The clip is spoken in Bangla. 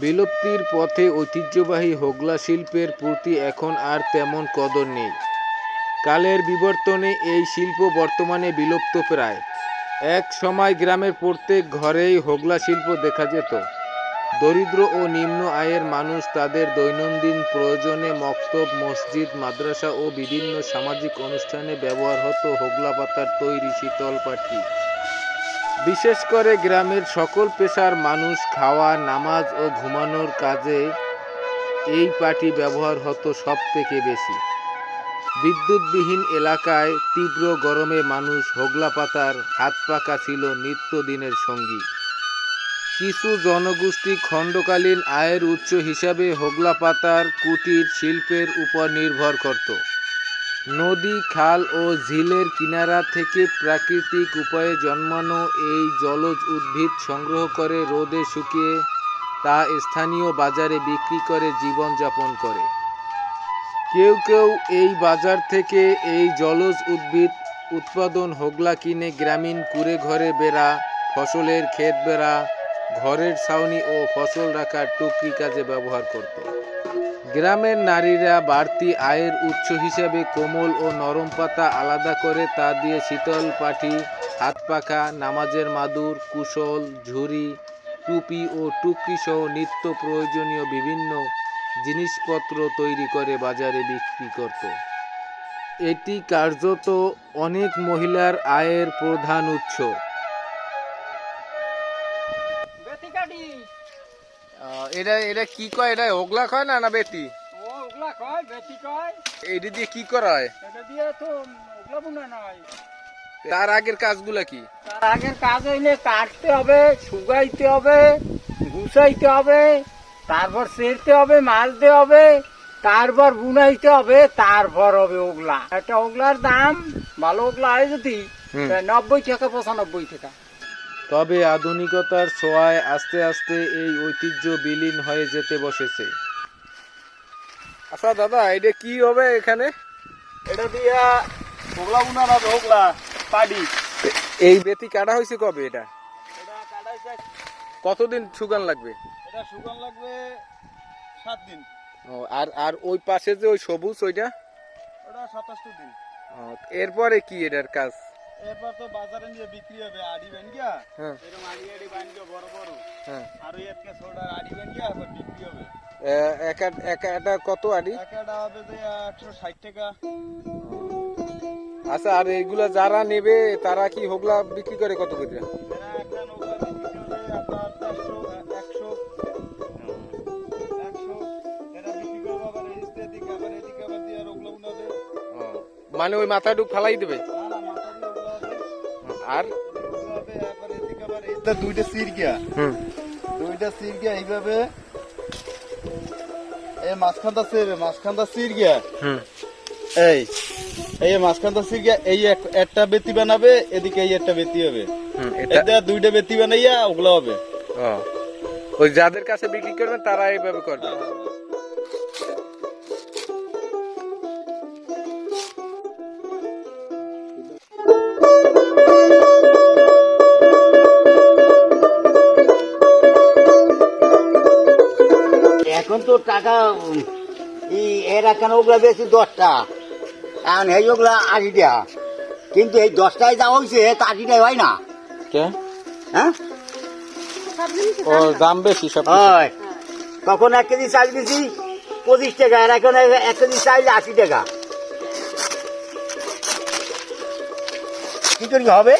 বিলুপ্তির পথে ঐতিহ্যবাহী হোগলা শিল্পের প্রতি এখন আর তেমন কদর নেই। কালের বিবর্তনে এই শিল্প বর্তমানে বিলুপ্ত প্রায়। এক সময় গ্রামের প্রত্যেক ঘরেই হোগলা শিল্প দেখা যেত। দরিদ্র ও নিম্ন আয়ের মানুষ তাদের দৈনন্দিন প্রয়োজনে মক্তব, মসজিদ, মাদ্রাসা ও বিভিন্ন সামাজিক অনুষ্ঠানে ব্যবহার হতো হোগলা পাতার তৈরি শীতল পাটি বিশেষ করে গ্রামের সকল পেশার মানুষ খাওয়া, নামাজ ও ঘুমানোর কাজে এই পাটি ব্যবহার হতো সব থেকে বেশি। বিদ্যুৎবিহীন এলাকায় তীব্র গরমে মানুষ হোগলা পাতার হাত পাকা ছিল নিত্যদিনের সঙ্গী। কিছু জনগোষ্ঠী খণ্ডকালীন আয়ের উৎস হিসাবে হোগলা পাতার কুটির শিল্পের উপর নির্ভর করত। নদী, খাল ও ঝিলের কিনারা থেকে প্রাকৃতিক উপায়ে জন্মানো এই জলজ উদ্ভিদ সংগ্রহ করে রোদে শুকিয়ে তা স্থানীয় বাজারে বিক্রি করে জীবনযাপন করে। কেউ কেউ এই বাজার থেকে এই জলজ উদ্ভিদ উৎপাদন, হোগলা কিনে গ্রামীণ কুড়ে ঘরে বেড়া, ফসলের ক্ষেত বেড়া, ঘরের ছাউনি ও ফসল রাখার টুকরি কাজে ব্যবহার করত। গ্রামের নারীরা বাড়তি আয়ের উৎস হিসেবে কোমল ও নরম পাতা আলাদা করে তা দিয়ে শীতল পাটি, হাত পাখা, নামাজের মাদুর, কুশল, ঝুড়ি, টুপি ও টুকরি সহ নিত্য প্রয়োজনীয় বিভিন্ন জিনিসপত্র তৈরি করে বাজারে বিক্রি করত। এটি কার্যত অনেক মহিলার আয়ের প্রধান উৎস। এটা এটা কি কয়? এটা ওগলা কয় না না বেটি ও ওগুলা কয় বেতি কয়। এটা দিয়ে কি করা হয়? এটা দিয়ে তো ওগুলা বুনে নয় তার আগের কাজগুলা কি? তার আগের কাজ হইলে কাটতে হবে শুকাইতে হবে গুছাইতে হবে তারপর সেরতে হবে মালতে হবে তারপর বুনাইতে হবে তারপর হবে ওগলা একটা ওগলার দাম ভালো ওগলা হয় যদি। নব্বই টাকা পঁচানব্বই টাকা। তবে আধুনিকতার ছোঁয়ায় আস্তে আস্তে এই ঐতিহ্য বিলীন হয়ে যেতে বসেছে। আচ্ছা দাদা এটা কি হবে এখানে? এটা দিয়া ওগলা বুনা হবে ওগলা পাডি। এই বেতি কাটা হয়েছে কবে এটা? এটা কাটাইছে কতদিন শুকান লাগবে? এটা শুকান লাগবে সাত দিন। ও, আর আর ওই পাশে যে ওই সবুজ ওইটা? ওটা সাতাশটো দিন। ও, এরপরে কি এটার কাজ? এরপর তো বাজারে নিয়ে বিক্রি হবে আড়ি বানিয়া হ্যাঁ। এরকম আড়ি আড়ি বড় বড়। হ্যাঁ। আর ওই একটা ছোটার আড়ি বানিয়ে এরপর বিক্রি হবে। এ- একা- একা- কত আড়ি? একটা হবে যে একশো ষাট টাকা। আচ্ছা আর এইগুলা যারা নেবে তারা কি হোগলা বিক্রি করে কত করে? একটা আবার আবার আবার মানে ওই মাথাটুক ফালাই দেবে? আর দুইটা সির গিয়া। হুম। দুইটা সির গিয়া এইভাবে এই মাঝখানটা সির মাঝখানটা সির গিয়া। হুম। এই এই মাঝখানটা সির গিয়া এই এক- একটা বেতি বানাবে এদিকে এই একটা বেতি হবে। এটা এটা দুইটা বেতি বানাইয়া ওগুলো হবে। ওই যাদের কাছে বিক্রি করবেন তারা এইভাবে করবে। এখন তো টাকা এর কেন ওগুলা বেশি দশটা। এখন এই ওগুলা আশিটা। কিন্তু এই দশটায় যা হয়েছে তা আশিটাই হয় না। কে? হ্যাঁ? ও দাম বেশি। সব হয়। তখন এক কেজি চাল দিছি পঁচিশ টাকা আর এখন এক এক কেজি চাইলে আশি টাকা। কি করি হবে?